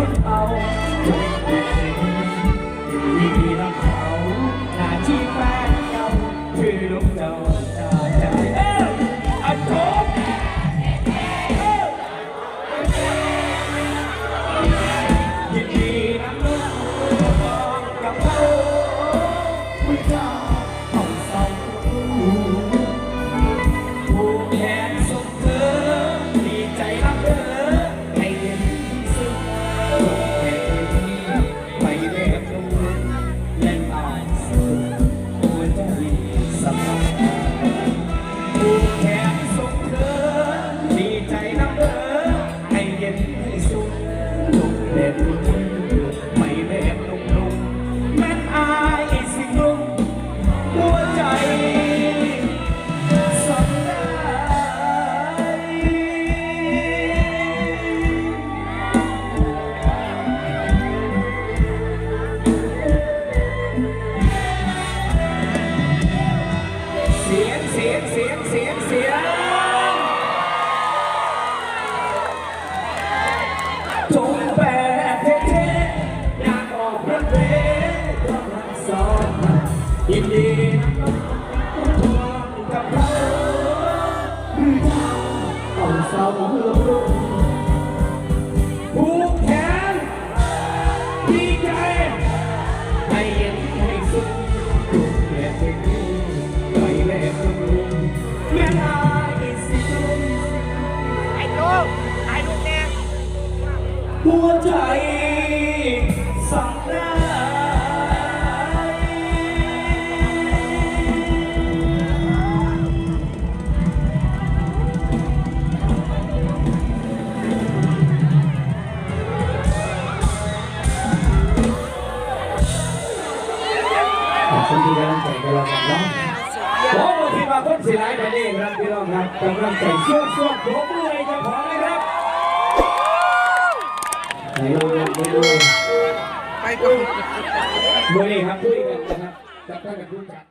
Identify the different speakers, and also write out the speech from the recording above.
Speaker 1: คุ เสียงเสียงเสียงจงแปลเท่ๆอยากออกประเทศต้องรักสอนยินดีกับเขาเอาเศร้าลงผู หัวใจสั่งได้
Speaker 2: ขอบคุณที่กำลังใจกันแล้วกันเนาะ
Speaker 1: ผมก็คิดว่าคนสิหลายไปนี่ครับพี่น้องครับกำลังใจเชื่อส่วนผมเลยจ้าของนะครับ
Speaker 2: ไหนเราดูดู
Speaker 3: ไปก่อน
Speaker 1: มื่อนี้ครับคุยกันนะครับกับท่านกับผู้จัด